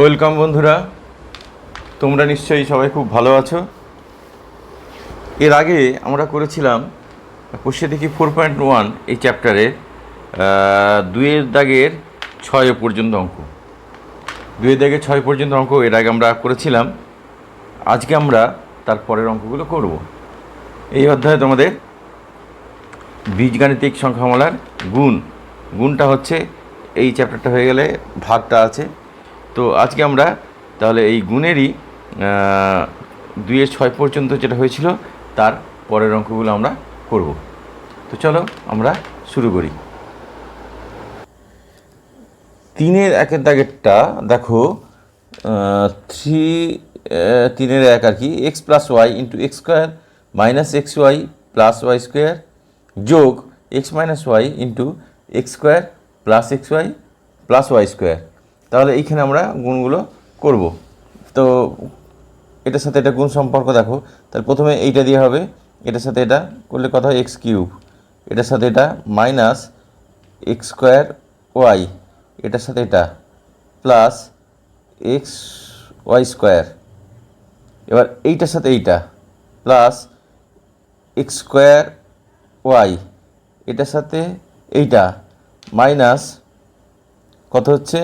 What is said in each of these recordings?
Welcome বন্ধুরা। তোমরা নিশ্চয়ই সবাই খুব ভালো আছো। এর আগে আমরা করেছিলাম কোষে দেখি ফোর পয়েন্ট ওয়ান এই চ্যাপ্টারের দুয়ের দাগের ছয় পর্যন্ত অঙ্ক। দুয়ের দাগের ছয় পর্যন্ত অঙ্ক এর আগে আমরা করেছিলাম। আজকে আমরা তার পরের অঙ্কগুলো করব। এই অধ্যায়ে তোমাদের বীজগাণিতিক সংখ্যামালার গুণ। গুণটা হচ্ছে এই চ্যাপ্টারটা হয়ে গেলে ভাগটা আছে। তো আজকে আমরা তাহলে এই গুণেরই দুইয়ের ছয় পর্যন্ত যেটা হয়েছিল, তার পরের অঙ্কগুলো আমরা করব। তো চলো আমরা শুরু করি। তিনের একের দাগেরটা দেখো থ্রি তিনের এক আর কি, x plus y into x square minus x y plus y square যোগ x minus y into x square plus x y plus y square. তাহলে এইখানে আমরা গুণগুলো করব। তো এটার সাথে এটা গুণ সম্পর্ক দেখো। তাহলে প্রথমে এইটা দিয়ে হবে, এটার সাথে এটা করলে কথা হয়? X cube. এটার সাথে এটা মাইনাস এক্স স্কোয়ার ওয়াই এটার সাথে এটা প্লাস এক্স ওয়াই স্কোয়ার। এবার এইটার সাথে এইটা প্লাস এক্স স্কোয়ার ওয়াই এটার সাথে এইটা মাইনাস কত হচ্ছে?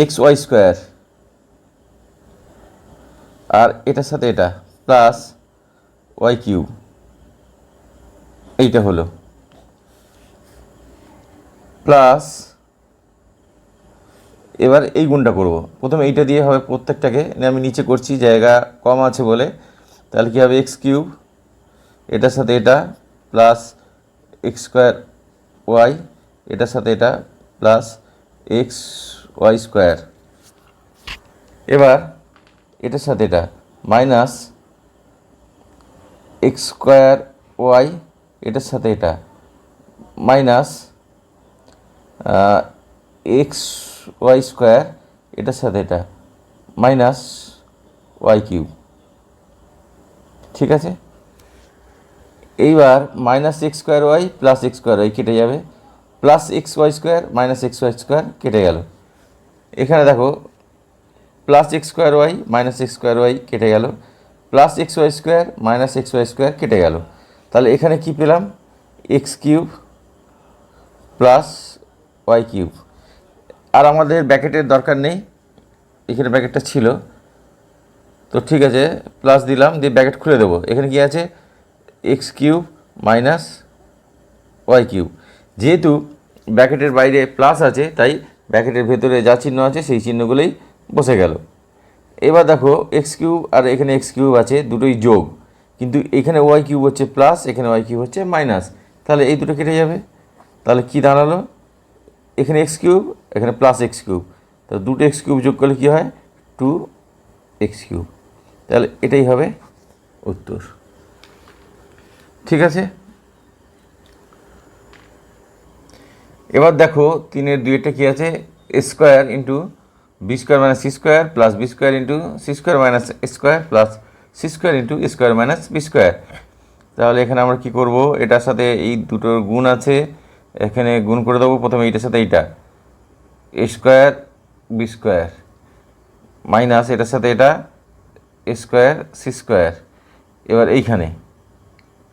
এক্স ওয়াই স্কোয়ার আর এটার সাথে এটা প্লাস ওয়াই কিউব এইটা হলো। প্লাস এবার এই গুণটা করব। প্রথমে এইটা দিয়ে হবে প্রত্যেকটাকে মানে আমি নিচে করছি, জায়গা কম আছে বলে। তাহলে কী হবে? এক্স কিউব এটার সাথে এটা প্লাস এক্স স্কোয়ার ওয়াই এটার সাথে এটা প্লাস এক্স ওয়াই স্কোয়ার এবার, এটার সাথে এটা মাইনাস এক্স স্কোয়ার ওয়াই এটার সাথে এটা মাইনাস এক্স ওয়াই স্কোয়ার এটার সাথে এটা মাইনাস ওয়াই কিউব ঠিক আছে? এইবার minus x square y plus x square y কেটে যাবে। Plus x y square minus x y square কেটে গেল। এখানে দেখো plus x square y minus x square y কেটে গেল plus x y square minus x y square কেটে গেল। তাহলে এখানে কি পেলাম? X cube plus y cube আর আমাদের ব্যাকেটের দরকার নেই, এখানে ব্যাকেটটা ছিল। তো ঠিক আছে প্লাস দিলাম, দিয়ে ব্যাকেট খুলে দেবো। এখানে কি আছে? X cube minus y cube যেহেতু ব্যাকেটের বাইরে প্লাস আছে, তাই ব্যাকেটের ভেতরে যা চিহ্ন আছে সেই চিহ্নগুলোই বসে গেল। এবার দেখো এক্স কিউব আর এখানে এক্স কিউব আছে, দুটোই যোগ। কিন্তু এখানে ওয়াই কিউব হচ্ছে প্লাস এখানে ওয়াই কিউব হচ্ছে মাইনাস তাহলে এই দুটো কেটে যাবে। তাহলে কি দাঁড়াল? এখানে এক্স কিউব এখানে প্লাস এক্স কিউব তো দুটো এক্স কিউব যোগ করলে কী হয়? টু এক্স কিউব তাহলে এটাই হবে উত্তর। ঠিক আছে? এবার দেখো তিনের দুইটা কী আছে? Square into b square minus c square plus b square into c square minus square plus c square into square minus b square তাহলে এখানে আমরা কি করব? এটার সাথে এই দুটোর গুণ আছে, এখানে গুণ করে দেবো প্রথমে এইটার সাথে এইটা। স্কোয়ার বি স্কোয়ার মাইনাস এটার সাথে এটা স্কোয়ার সি স্কোয়ার এবার এইখানে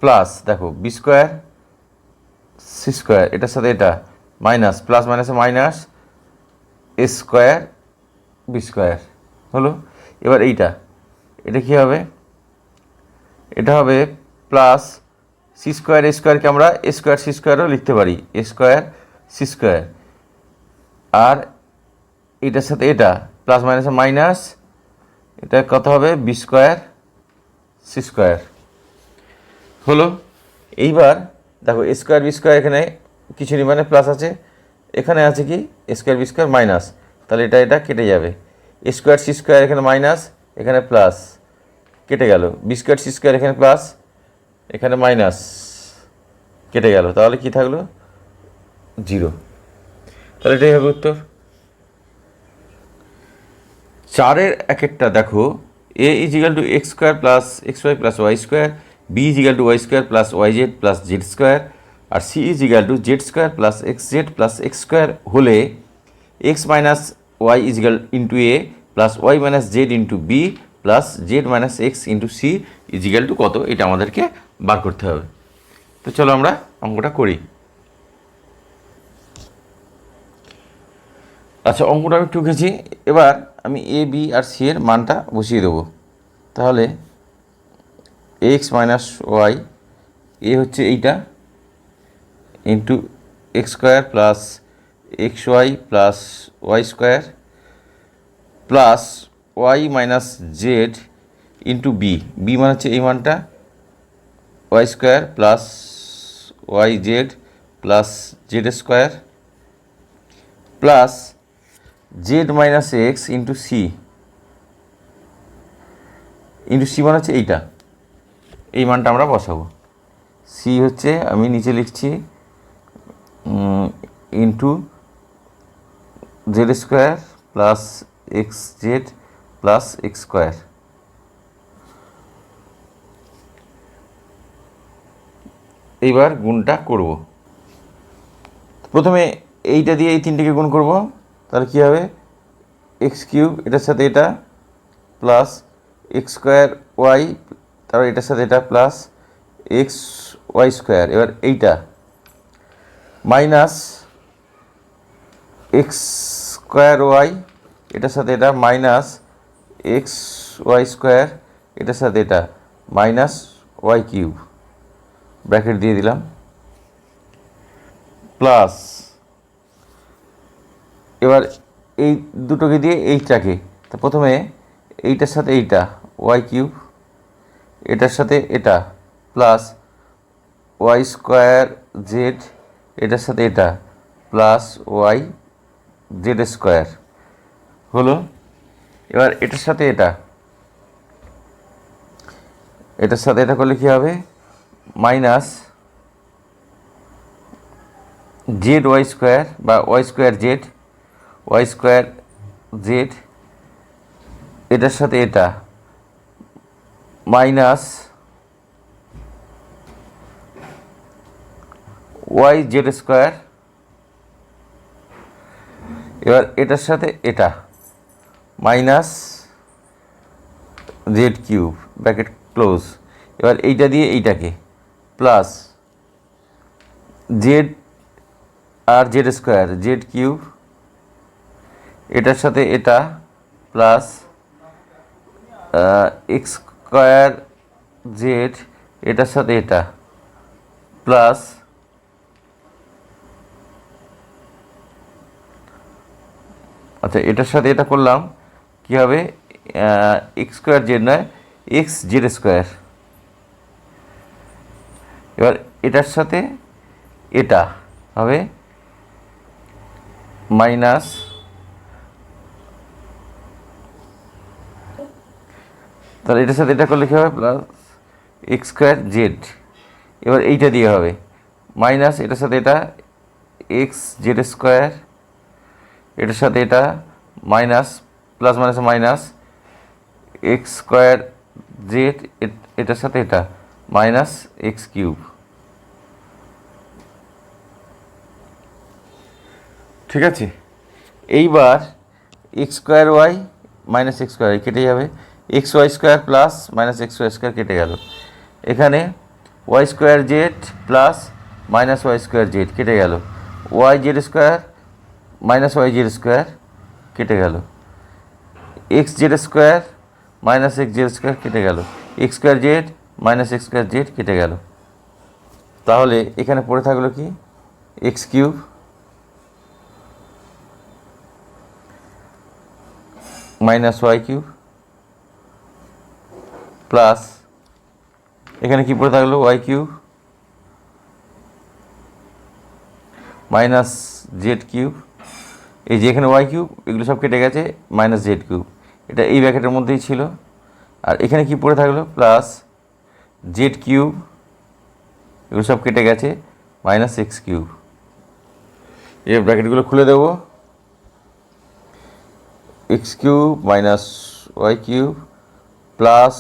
প্লাস দেখো বি স্কোয়ার সি স্কোয়ার এটার সাথে এটা। মাইনাস প্লাস মাইনাসে minus a square b square হলো? এবার এইটা, এটা কী হবে? এটা হবে প্লাস সি স্কোয়ার স্কোয়ারকে আমরা এ স্কোয়ার সি স্কোয়ারও লিখতে পারি এ স্কোয়ার সি স্কোয়ার আর এটার সাথে এটা প্লাস মাইনাসে মাইনাস এটা কত হবে বি স্কোয়ার সি স্কোয়ার হলো? এইবার, দেখো স্কোয়ার বি স্কোয়ার এখানে কিছু নেই মানে প্লাস আছে। এখানে আছে কি? স্কোয়ার বি স্কোয়ার মাইনাস তাহলে এটা এটা কেটে যাবে। স্কোয়ার সি স্কোয়ার এখানে মাইনাস এখানে প্লাস কেটে গেল। বি স্কোয়ার সি স্কোয়ার এখানে প্লাস এখানে মাইনাস কেটে গেল। তাহলে কি থাকল? জিরো তাহলে এটাই হবে উত্তর। চারের এক একটা দেখো। A is equal to x square plus x y plus y square b is equal to y square plus y z plus z square R c is equal to z square plus x z plus x square হলে x minus y is equal into a plus y minus z into b plus z minus x into c is equal to কত? এটা আমাদেরকে বার করতে হবে। তো চলো আমরা অঙ্কটা করি। আচ্ছা অঙ্কটা আমি টুকেছি এবার আমি এ বি আর সি এর মানটা বসিয়ে দেবো। তাহলে এক্স মাইনাস ওয়াই এ হচ্ছে এইটা into x square plus x y plus y square plus y minus z into b b মানে হচ্ছে এই মানটা y square plus y z plus z square plus z minus x into c into c মানে হচ্ছে এইটা। এই মানটা আমরা বসাবো। সি হচ্ছে আমি নিচে লিখছি into z square plus x z plus x square এইবার গুণটা করব। প্রথমে এইটা দিয়ে এই তিনটেকে গুণ করব। তাহলে কী হবে? এক্স কিউব এটার সাথে এটা প্লাস এক্স স্কোয়ার ওয়াই তারপর এটার সাথে এটা প্লাস এক্স ওয়াই স্কোয়ার এবার এইটা মাইনাস এক্স স্কোয়ার ওয়াই, এটার সাথে এটা, মাইনাস এক্স ওয়াই স্কোয়ার, এটার সাথে এটা, মাইনাস ওয়াই কিউব। ব্র্যাকেট দিয়ে দিলাম। প্লাস, এবার এই দুটোকে দিয়ে এইটাকে, তা প্রথমে এইটার সাথে এইটা, ওয়াই কিউব, এটার সাথে এটা, প্লাস ওয়াই স্কোয়ার জেড এটার সাথে এটা প্লাস ওয়াই জেড স্কোয়ার হলো। এবার এটার সাথে এটা। এটার সাথে এটা করলে কী হবে? মাইনাস জেড ওয়াই স্কোয়ার বা y square z y square z এটার সাথে এটা। মাইনাস ওয়াই জেড স্কোয়ার এবার এটার সাথে এটা minus z cube bracket close এবার এইটা দিয়ে এইটাকে প্লাস জেড আর জেড স্কোয়ার জেড কিউব এটার সাথে এটা প্লাস এক্স স্কোয়ার জেড এটার সাথে এটা প্লাস আচ্ছা এটার সাথে এটা করলাম, কী হবে? এক্স স্কোয়ার জেড নয় এক্স জেড স্কোয়ার এবার এটার সাথে এটা হবে মাইনাস তাহলে এটার সাথে এটা করলে কী হবে? প্লাস এক্স স্কোয়ার জেড এবার এইটা দিয়ে হবে। মাইনাস এটার সাথে এটা এক্স জেড স্কোয়ার এটার সাথে এটা minus plus minus minus x square z এটার সাথে এটা, মাইনাস এক্স কিউব ঠিক আছে? এইবার x square y minus x square কেটে যাবে। X y square plus minus x y square কেটে গেল। এখানে y square z plus minus y square z কেটে গেল। Y z square minus y z square কেটে গেল। X z square minus x z square কেটে গেল। X square z minus x square z কেটে গেল। তাহলে এখানে পড়ে থাকল কি? X cube minus y cube plus এখানে কি পড়ে থাকল? Y cube minus z cube এই যে এখানে ওয়াই কিউব এগুলো সব কেটে গেছে মাইনাস জেড কিউব এটা এই ব্যাকেটের মধ্যেই ছিল। আর এখানে কি পড়ে থাকল? প্লাস জেড কিউব এগুলো সব কেটে গেছে মাইনাস এক্স কিউব এই ব্র্যাকেটগুলো খুলে দেবো। X cube minus y cube plus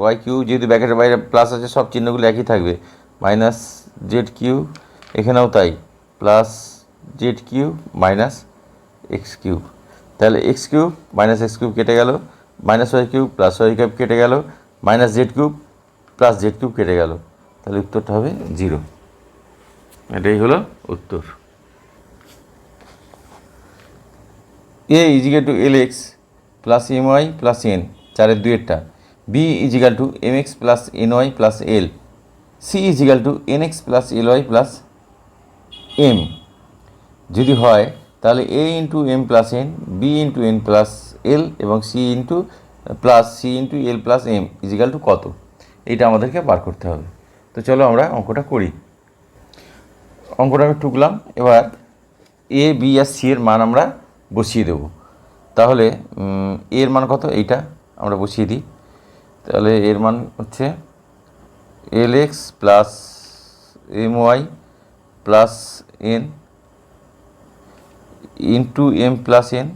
y cube যেহেতু ব্র্যাকেটের বাইরে প্লাস আছে, সব চিহ্নগুলো একই থাকবে। মাইনাস জেড কিউব এখানেও তাই। Plus z cube minus x cube তাহলে x cube minus x cube কেটে গেল minus y cube plus y cube কেটে গেল minus z cube plus z cube কেটে গেল। তাহলে উত্তরটা হবে জিরো এটাই হলো উত্তর। A is equal to l x plus m y plus n চারের দুয়েরটা b is equal to m x plus n y plus l c is equal to n x plus l y plus m যদি হয় তাহলে a into m plus n b into n plus l এবং c into plus c into l plus m is equal to কত? এইটা আমাদেরকে বার করতে হবে। তো চলো আমরা অঙ্কটা করি। অঙ্কটা আমি টুকলাম, এবার এ বি আর সি এর মান আমরা বসিয়ে দেব। তাহলে এর মান কত? এইটা আমরা বসিয়ে দিই। তাহলে এর মান হচ্ছে l x plus m y plus n into m plus n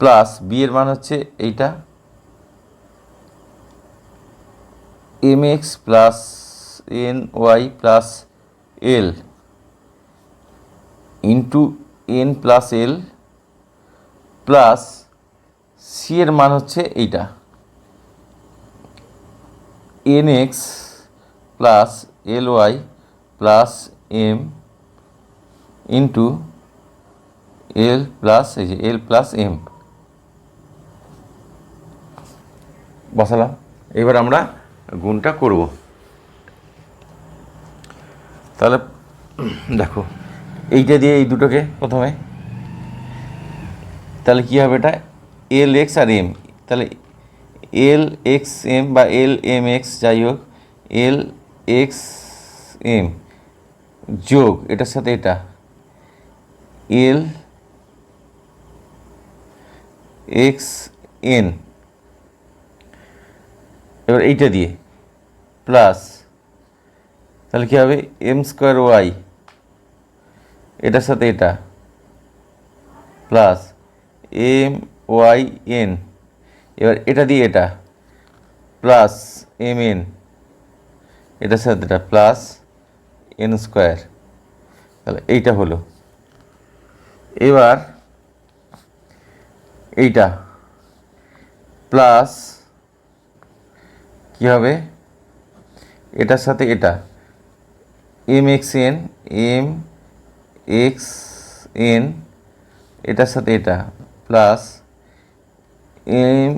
plus b এর মান হচ্ছে এইটা m x plus n y plus l into n plus l plus c এর মান হচ্ছে এইটা n x plus l y plus m into l plus এই যে এল প্লাস এম বসালাম। এবার আমরা গুণটা করব। তাহলে, দেখো, এইটা দিয়ে এই দুটোকে প্রথমে। তাহলে কী হবে এটা? এল এক্স আর এম তাহলে এল এক্স এম বা এল এম এক্স যাই হোক এল এক্স এম যোগ, এটার সাথে এটা। এল এক্স এন এবার এইটা দিয়ে প্লাস তাহলে কী হবে? এম স্কোয়ার ওয়াই এটার সাথে এটা। প্লাস এম ওয়াই এন এবার এটা দিয়ে এটা। প্লাস এম এন এটার সাথে এটা প্লাস এন স্কোয়ার তাহলে এইটা হলো। এবার এইটা। প্লাস কী হবে? এটার সাথে এটা। M x n m x n এটার সাথে এটা। Plus m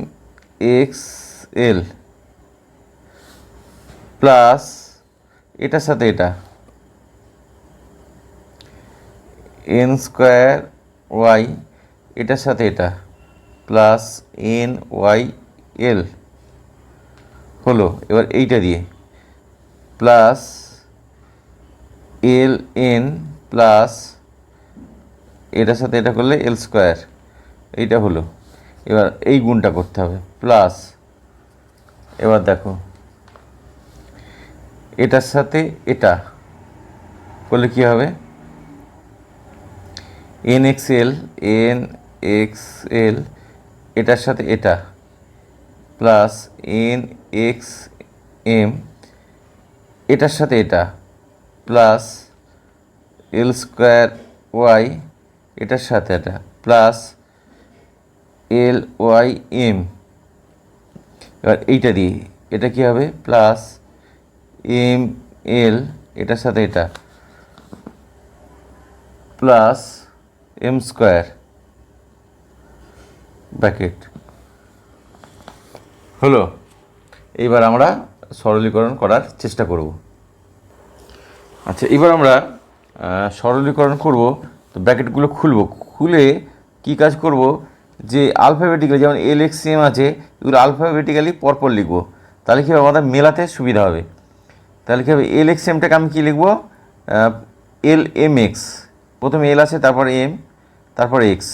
x l plus এটার সাথে এটা। এন স্কোয়ার ওয়াই এটার সাথে এটা। Plus n y l. হলো, এবার এইটা দিয়ে। প্লাস এল এন প্লাস এটার সাথে এটা করলে এল স্কোয়ার। এইটা হলো। এবার এই গুণটা করতে হবে। প্লাস, এবার দেখো। এটার সাথে এটা করলে কি হবে? N x l, n x l এটার সাথে এটা প্লাস এন এক্স এম এটার সাথে এটা প্লাস এল স্কোয়ার ওয়াই এটার সাথে এটা প্লাস এল ওয়াই এম এবার এইটা দিয়ে, এটা কি হবে? প্লাস এম এল এটার সাথে এটা প্লাস এম স্কোয়ার ব্র্যাকেট হলো। এইবার আমরা সরলীকরণ করার চেষ্টা করব। আচ্ছা এবার আমরা সরলীকরণ করব। তো ব্র্যাকেটগুলো খুলব। খুলে কি কাজ করব? যে আলফাবেটিক্যালি যেমন এল এক্স এম আছে, এগুলো আলফাবেটিক্যালি পরপর লিখব। তাহলে কী হবে? আমাদের মেলাতে সুবিধা হবে। তাহলে কী হবে? এল এক্স এমটাকে আমি কী লিখব? এল এম এক্স প্রথমে এল আছে, তারপর এম তারপর এক্স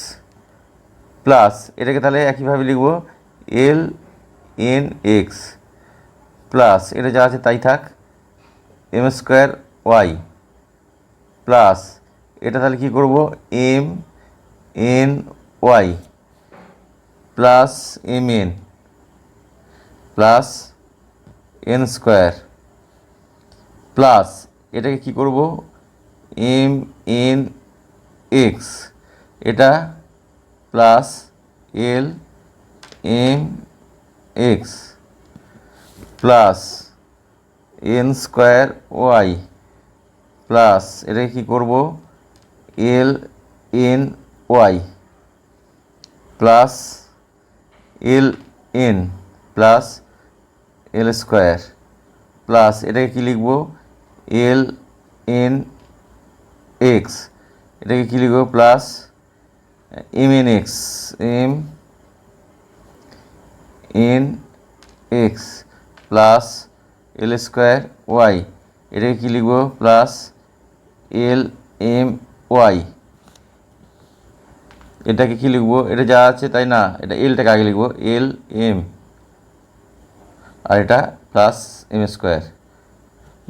প্লাস এটাকে তাহলে একইভাবে লিখব এল এন এক্স প্লাস এটা যা আছে তাই থাক এম স্কোয়ার ওয়াই প্লাস এটা তাহলে কী করব? M n y plus m n plus n square plus এটাকে কি করব? এম এন এক্স এটা plus l m x plus n square y plus এটাকে কী করব? L n y plus l n plus l square plus এটাকে কী লিখব? এল এন এক্স এটাকে কী লিখব? Plus m n x m n x plus l square y এটাকে কী লিখব? প্লাস এল এম ওয়াই এটাকে কী লিখব? এটা যা আছে তাই না? এটা এলটাকে আগে লিখব। এল এম আর এটা প্লাস এম স্কোয়ার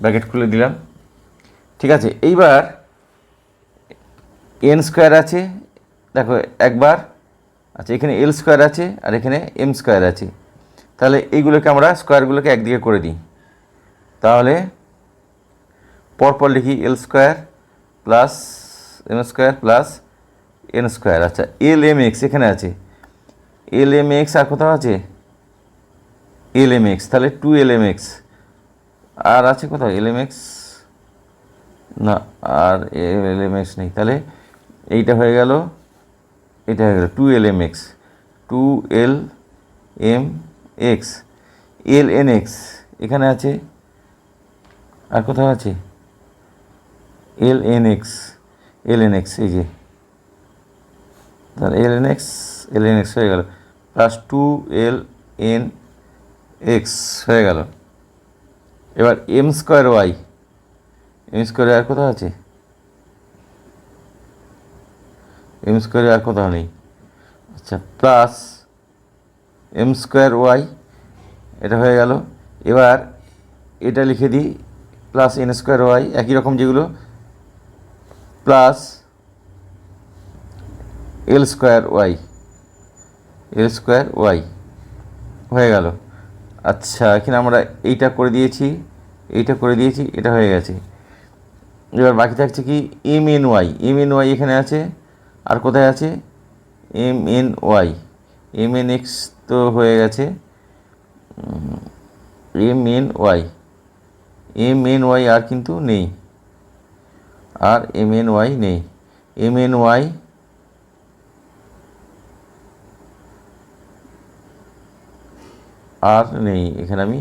ব্র্যাকেট খুলে দিলাম। ঠিক আছে, এইবার এন স্কোয়ার আছে দেখো, একবার আচ্ছা এখানে এল স্কোয়ার আছে আর এখানে এম স্কোয়ার আছে। তাহলে এইগুলোকে আমরা স্কোয়ারগুলোকে একদিকে করে দিই। তাহলে পরপর লিখি l square plus m square plus n square আচ্ছা এল এম এক্স এখানে আছে। এল এম এক্স আর কোথাও আছে? এল এম এক্স তাহলে টু এল এম এক্স আর আছে কোথাও এল এম এক্স না, আর এল এম এক্স নেই। তাহলে এইটা হয়ে গেল এটা হয়ে গেল two l m x two l m x l n x এখানে আছে, আর কোথাও আছে? L n x l n x এই যে। তাহলে l n x l n x হয়ে গেল plus two l n x হয়ে গেল। এবার m square y m square আর কোথাও আছে? এম স্কোয়ারে আর কোথাও নেই? আচ্ছা প্লাস এম স্কোয়ার ওয়াই এটা হয়ে গেল। এবার এটা লিখে দিই প্লাস এন স্কোয়ার ওয়াই একই রকম যেগুলো plus l square y l square y হয়ে গেল। আচ্ছা এখানে আমরা এইটা করে দিয়েছি, এইটা করে দিয়েছি, এটা হয়ে গেছে। এবার বাকি থাকছে কি m n y m n y এখানে আছে আর কোথায় আছে? M n y. M n x তো হয়ে গেছে। M n y. M n y আর কিন্তু নেই। আর এম এন ওয়াই নেই। এম এন ওয়াই আর নেই। এখানে আমি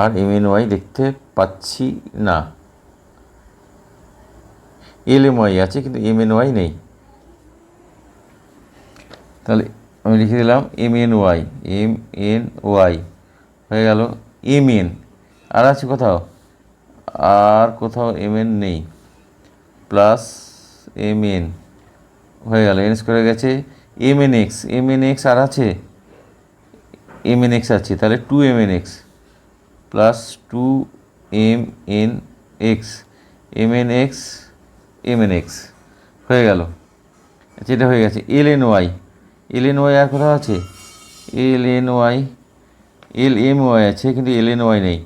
আর এম এন ওয়াই দেখতে পাচ্ছি না। এল এম ওয়াই আছে কিন্তু এম এন ওয়াই নেই। তাহলে আমি লিখে দিলাম m n y m n y হয়ে গেল এম এন আর আছে কোথাও আর কোথাও এম এন নেই প্লাস এম এন হয়ে গেল এন স্কোয়ার গেছে m n x m n x আর আছে এম এন এক্স আছে তাহলে two m n x plus two m n x m n x m n x হয়ে গেল আচ্ছা এটা হয়ে গেছে l n y l n y আর কোথাও আছে? L n l m y আছে, কিন্তু এল এন ওয়াই নেই।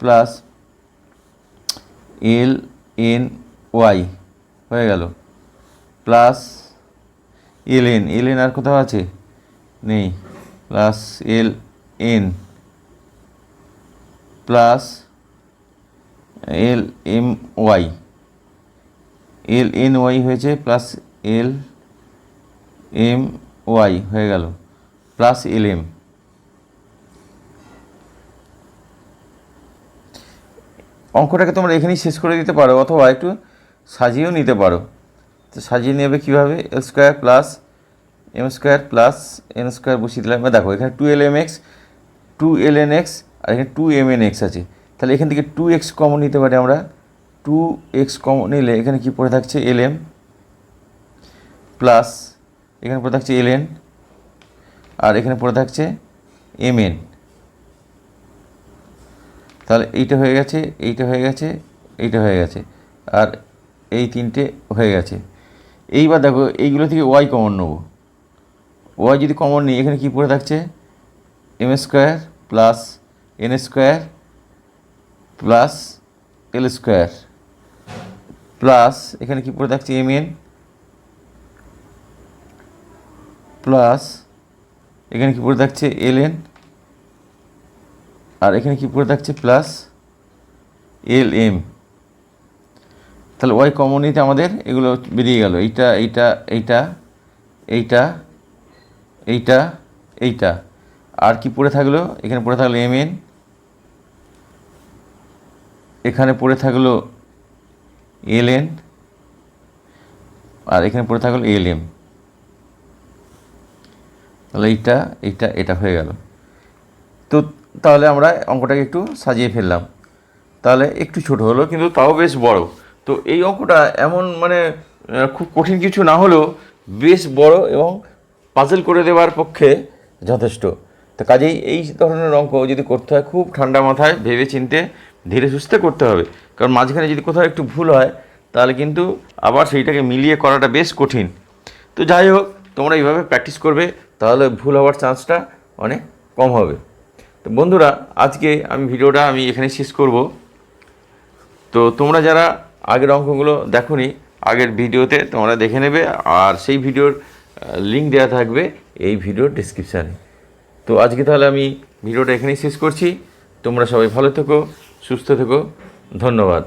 প্লাস এল এন ওয়াই হয়ে গেল। Plus l n l n আর কোথাও আছে? নেই। Plus l n plus l m y. L n y হয়েছে, প্লাস এল এম ওয়াই হয়ে গেল। প্লাস এল এম অঙ্কটাকে তোমরা এখানেই শেষ করে দিতে পারো অথবা একটু সাজিয়েও নিতে পারো। তো সাজিয়ে নেবে কীভাবে? L square plus m square plus n square বসিয়ে দিলাম। দেখো, এখানে two l m x two l n x আর এখানে টু এম এন এক্স আছে। তাহলে এখান থেকে টু এক্স কমন নিতে পারি আমরা। টু এক্স কমন নিলে এখানে কি পড়ে থাকছে? এল এম প্লাস এখানে পড়ে থাকছে এল এন, আর এখানে পড়ে থাকছে এম এন। তাহলে এইটা হয়ে গেছে, এইটা হয়ে গেছে, এইটা হয়ে গেছে, আর এই তিনটে হয়ে গেছে। এইবার দেখো, এইগুলো থেকে ওয়াই কমন নেব। ওয়াই যদি কমন নিই, এখানে কি পড়ে থাকছে? M square plus n square plus l square. Plus এখানে কি পড়ে থাকছে? M n. প্লাস এখানে কি পড়ে থাকছে এল এন আর এখানে কি পড়ে থাকছে প্লাস এল এম তাহলে ওয়াই কমন আমাদের এগুলো বেরিয়ে গেল। এইটা এইটা এইটা এইটা এইটা এইটা। আর কি পড়ে থাকল? এখানে পড়ে থাকল এম এন এখানে পড়ে থাকল এল এন আর এখানে পড়ে থাকল এল এম তাহলে এইটা এইটা, এটা হয়ে গেল। তো তাহলে আমরা অঙ্কটাকে একটু সাজিয়ে ফেললাম। তাহলে একটু ছোট হলো, কিন্তু তাও বেশ বড়। তো এই অঙ্কটা এমন মানে খুব কঠিন কিছু না হলেও বেশ বড় এবং পাজল করে দেওয়ার পক্ষে যথেষ্ট। তো কাজেই এই ধরনের অঙ্ক যদি করতে হয়, খুব ঠান্ডা মাথায় ভেবে চিনতে ধীরে সুস্থে করতে হবে। কারণ মাঝখানে যদি কোথাও একটু ভুল হয়, তাহলে কিন্তু আবার সেইটাকে মিলিয়ে করাটা বেশ কঠিন। তো যাই হোক, তোমরা এইভাবে প্র্যাকটিস করবে। তাহলে ভুল হওয়ার চান্সটা অনেক কম হবে। তো বন্ধুরা, আজকে আমি ভিডিওটা আমি এখানে শেষ করব। তো তোমরা যারা আগের অঙ্কগুলো দেখোনি, আগের ভিডিওতে তোমরা দেখে নেবে আর সেই ভিডিওর লিঙ্ক দেওয়া থাকবে এই ভিডিওর ডিসক্রিপশানে তো আজকে তাহলে আমি ভিডিওটা এখানেই শেষ করছি। তোমরা সবাই ভালো থেকো, সুস্থ থেকো। ধন্যবাদ।